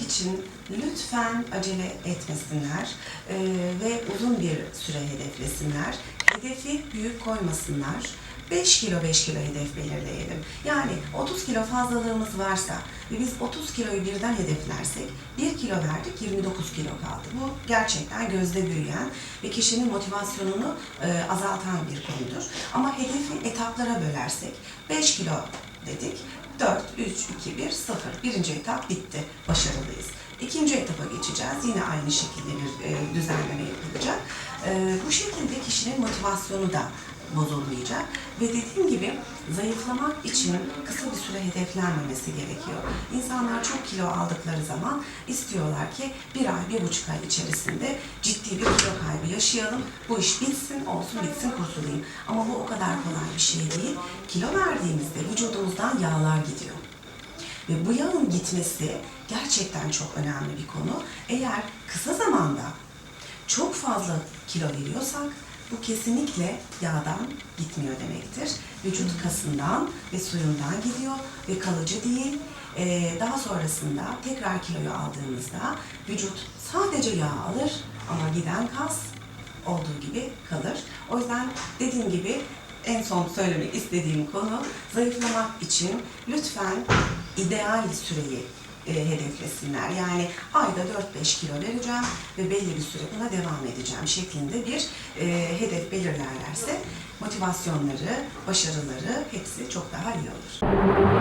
için lütfen acele etmesinler e, ve uzun bir süre hedeflesinler. Hedefi büyük koymasınlar. 5 kilo 5 kilo hedef belirleyelim. Yani 30 kilo fazlalığımız varsa ve biz 30 kiloyu birden hedeflersek 1 kilo verdik 29 kilo kaldı. Bu gerçekten gözde büyüyen ve kişinin motivasyonunu e, azaltan bir konudur. Ama hedefi etaplara bölersek 5 kilo dedik. 4, 3, 2, 1, 0. Birinci etap bitti. Başarılıyız. İkinci etapa geçeceğiz. Yine aynı şekilde bir e, düzenleme yapılacak. E, bu şekilde kişinin motivasyonu da bozulmayacak. Ve dediğim gibi zayıflamak için kısa bir süre hedeflenmemesi gerekiyor. İnsanlar çok kilo aldıkları zaman istiyorlar ki bir ay, bir buçuk ay içerisinde ciddi bir kilo kaybı yaşayalım. Bu iş bitsin, olsun bitsin, kurtulayım. Ama bu o kadar kolay bir şey değil. Kilo verdiğimizde vücudumuzdan yağlar gidiyor. Ve bu yağın gitmesi gerçekten çok önemli bir konu. Eğer kısa zamanda çok fazla kilo veriyorsak bu kesinlikle yağdan gitmiyor demektir. Vücut kasından ve suyundan gidiyor ve kalıcı değil. Ee, daha sonrasında tekrar kiloyu aldığımızda vücut sadece yağ alır ama giden kas olduğu gibi kalır. O yüzden dediğim gibi en son söylemek istediğim konu zayıflamak için lütfen ideal süreyi e, hedeflesinler. Yani ayda 4-5 kilo vereceğim ve belli bir süre buna devam edeceğim şeklinde bir e, hedef belirlerlerse motivasyonları, başarıları hepsi çok daha iyi olur.